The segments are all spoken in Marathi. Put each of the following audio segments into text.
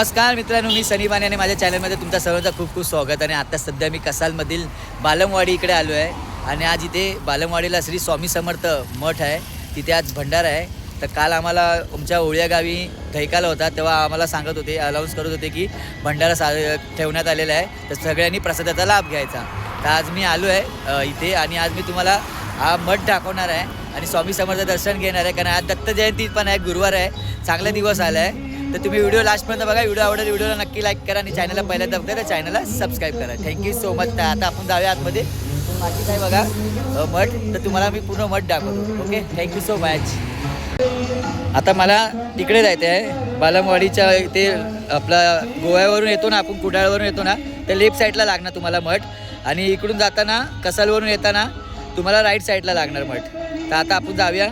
नमस्कार मित्रांनो मी सनी आणि माझ्या चॅनलमध्ये तुमचा सर्वांचं खूप खूप स्वागत आणि आता सध्या मी कसालमधील बालमवाडी इकडे आलो आहे आणि आज इथे बालमवाडीला श्री स्वामी समर्थ मठ आहे. तिथे आज भंडारा आहे. तर काल आम्हाला आमच्या ओळ्या गावी धैकाला होता तेव्हा आम्हाला सांगत होते अनाऊन्स करत होते की भंडारा सा ठेवण्यात आलेला आहे. तर सगळ्यांनी प्रसादाचा लाभ घ्यायचा. तर आज मी आलो आहे इथे आणि आज मी तुम्हाला हा मठ दाखवणार आहे आणि स्वामी समर्थ दर्शन घेणार आहे. कारण आज दत्त जयंती पण आहे गुरुवार आहे. चांगला दिवस आला आहे तर तुम्ही व्हिडिओ लास्टपर्यंत बघा. व्हिडिओ आवडेल व्हिडिओला नक्की लाईक करा आणि चॅनलला पहिल्यांदा बघता तर चॅनलला सबस्क्राईब करा. थँक्यू सो मच तर आता आपण जाऊया आतमध्ये. बाकी काय बघा. मठ. तर तुम्हाला मी पूर्ण मठ दाखवतो. ओके थँक्यू सो मच आता मला तिकडे जायचं आहे. बालमवाडीच्या इथे आपला गोव्यावरून येतो ना आपण कुडाळवरून येतो ना तर लेफ्ट साईडला लागणार तुम्हाला मठ. आणि इकडून जाताना कसालवरून येताना तुम्हाला राईट साईडला लागणार मठ. तर आता आपण जाऊया.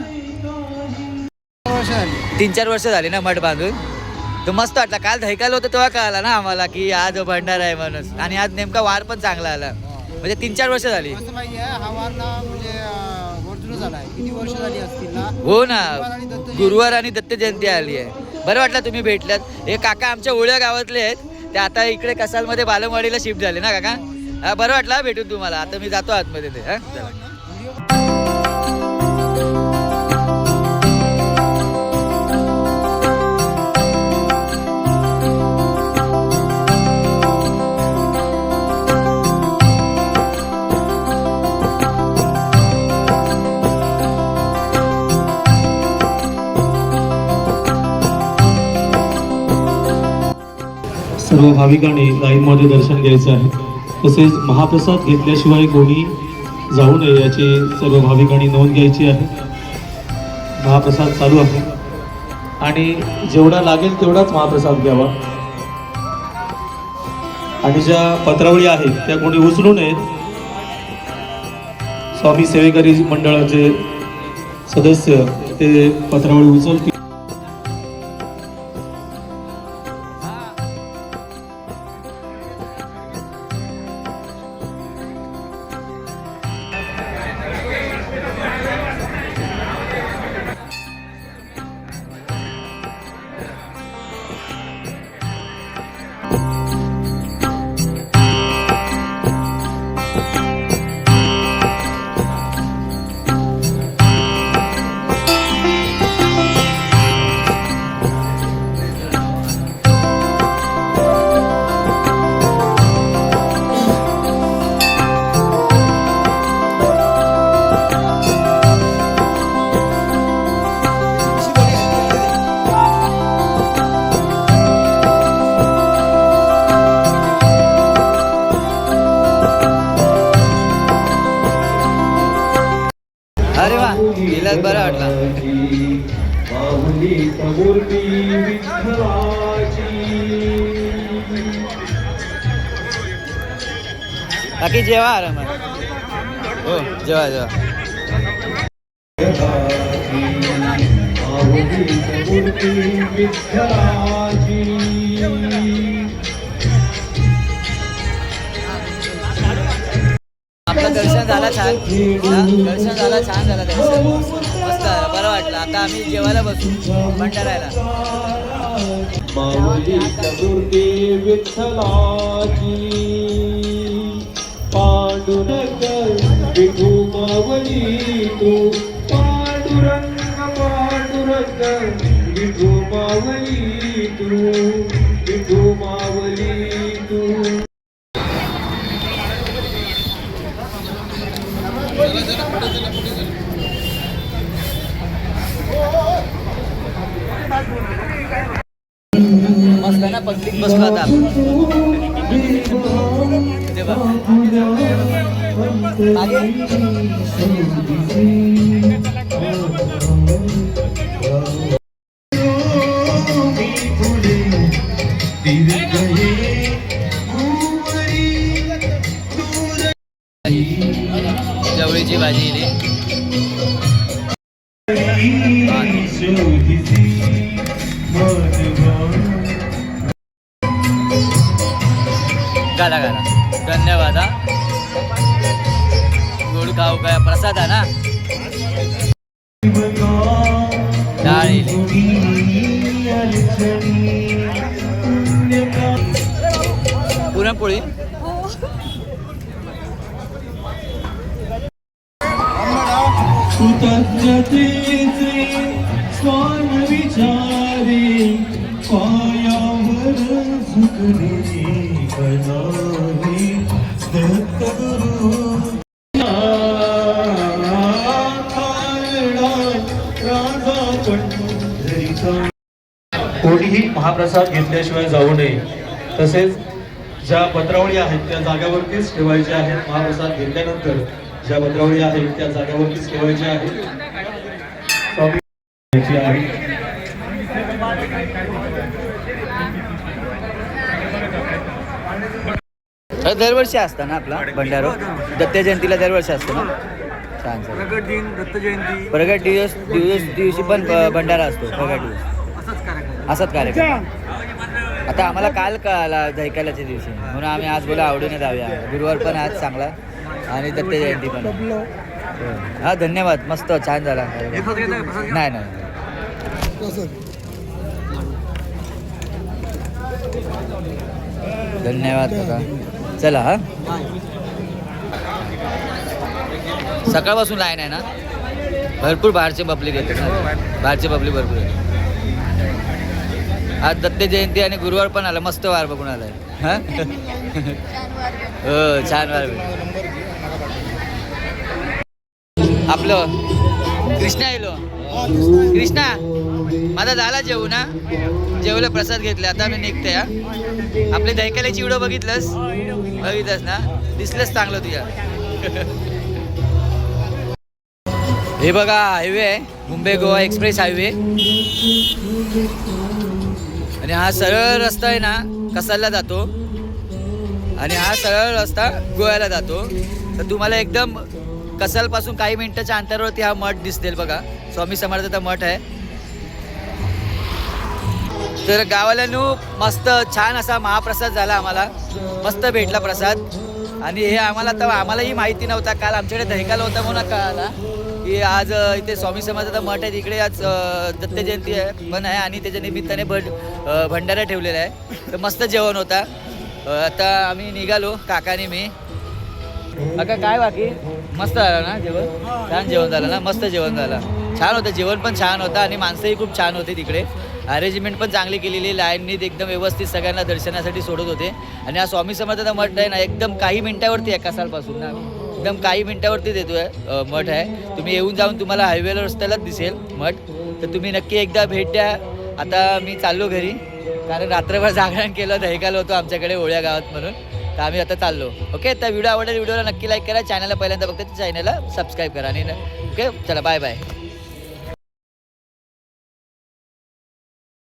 तीन चार वर्ष झाली ना मठ बांधून. तर मस्त वाटला. काल धैकाल होतं तेव्हा कळाला ना आम्हाला की आज भंडार आहे म्हणून आणि आज नेमका वार पण चांगला आला. म्हणजे तीन चार वर्ष झाली. हा वार ना म्हणजे अं, वर्जुळ झाला आहे किती वर्ष झाली असतील ना? हो ना. गुरुवार आणि दत्त जयंती. गुरुवार आणि दत्त जयंती आली आहे. बरं वाटलं तुम्ही भेटलात. हे काका आमच्या ओळ्या गावातले आहेत. ते आता इकडे कसालमध्ये बालमवाडीला शिफ्ट झाले ना काका? हा बरं वाटलं हा भेटून तुम्हाला. आता मी जातो आतमध्ये ते. हा चला. सर्व भाविकांनी लाईनमध्ये दर्शन घ्यायचं आहे. तसेच महाप्रसाद घेतल्याशिवाय कोणी जाऊ नये याची सर्व भाविकांनी नोंद घ्यायची आहे. महाप्रसाद चालू आहे. आणि जेवढा लागेल तेवढाच महाप्रसाद घ्यावा. आणि ज्या पत्रावळी आहेत त्या कोणी उचलू नयेत स्वामी सेवेकरी मंडळाचे सदस्य ते पत्रावळी उचलतील. अरे वा गेला बरं वाटला बाकी जेवा आरामात. हो जेवा जेवा. आपलं दर्शन झालं छान. दर्शन झालं छान झालं दर्शन. मस्त बरं वाटलं. आता आम्ही जेवायला बसू भंडारायला पांडुरंग विठू मावली तू. पांडुरंग पांडुरंग विठू मावली तू. विठू मावली तू मस्त आहे ना पब्लिक बसलो आता जवळीची भाजी गोड खाऊ काय प्रसाद आहे ना? डाळ पुरणपोळी? कृतज्ञतेचे स्वान विचारी पायावर झुकली कोणीही महाप्रसाद घेतल्याशिवाय जाऊ नये. तसेच ज्या पत्रावळी आहेत त्या जाग्यावरतीच ठेवायच्या आहेत महाप्रसाद घेतल्यानंतर ज्या पत्रावळी आहेत त्या जाग्यावरतीच ठेवायच्या आहेत. दरवर्षी असतं ना आपला भंडारो? दत्त जयंतीला दरवर्षी असतो ना? छान प्रगट दिन दत्त जयंती. प्रगट दिवस दिवस दिवशी पण भंडारा असतो प्रगट दिवस. असाच कार्यक्रम. आता आम्हाला काल कळाला दैकालाच्या दिवशी. म्हणून आम्ही आज बोला आवडीने जाऊया. गुरुवार पण आज चांगला आणि दत्त जयंती पण हो. हा धन्यवाद. मस्त छान झाला. नाही नाही. धन्यवाद काका. चला हा. सकाळपासून लाईन आहे ना? भरपूर बाहेरचे पब्लिक येते बाहेरचे पब्लिक भरपूर आहे आज दत्त जयंती आणि गुरुवार पण आला. मस्त वार बघून आलाय. हा? हो छान वार आपलं कृष्णा येलो. कृष्णा माझा झाला जेवू ना जेवलं प्रसाद घेतले. आता मी निघते हा? आपली दैकाले व्हिडिओ बघितलंस? बघितलंस ना? दिसलंच चांगलं तुझ्या. हे बघा हायवे आहे. मुंबई गोवा एक्सप्रेस हायवे आणि हा सरळ रस्ता आहे ना कसाला जातो. आणि हा सरळ रस्ता गोव्याला जातो. तर तुम्हाला एकदम कसालपासून काही मिनिटाच्या अंतरावरती हा मठ दिसतील बघा. स्वामी समर्थाचा मठ आहे. तर गावाल्यानू मस्त छान असा महाप्रसाद झाला आम्हाला. मस्त भेटला प्रसाद. आणि हे आम्हाला तर आम्हालाही माहिती नव्हता. काल आमच्याकडे दहिकाला होता म्हणून कळाला. की आज इथे स्वामी समाजाचा मठ आहे तिकडे आज दत्त जयंती आहे पण आहे आणि त्याच्या निमित्ताने भट भंडारा ठेवलेला आहे. तर मस्त जेवण होता. आता आम्ही निघालो काकाने मी. काका काय बाकी? मस्त झालं ना जेवण? छान जेवण झालं ना? मस्त जेवण झालं. छान होतं जेवण पण छान होतं आणि माणसंही खूप छान होते तिकडे. अरेंजमेंट पण चांगली केलेली लाईननी एकदम व्यवस्थित सगळ्यांना दर्शनासाठी सोडत होते. आणि हा स्वामी समर्थाचा मठ आहे ना एकदम काही मिनिटावरती एका सालपासून ना एकदम काही मिनिटावरती देतोय आहे मठ आहे. तुम्ही येऊन जाऊन तुम्हाला हायवेला रस्त्यालाच दिसेल मठ. तर तुम्ही नक्की एकदा भेट द्या. आता मी चाललो घरी कारण रात्रभर जागरण केलं दहिकाल होतो आमच्याकडे ओळ्या गावात म्हणून. तर आम्ही आता चाललो. ओके तर व्हिडिओ आवडला व्हिडिओला नक्की लाईक करा. चॅनलला पहिल्यांदा बघता चॅनलला सबस्क्राईब करा. आणि ओके चला बाय बाय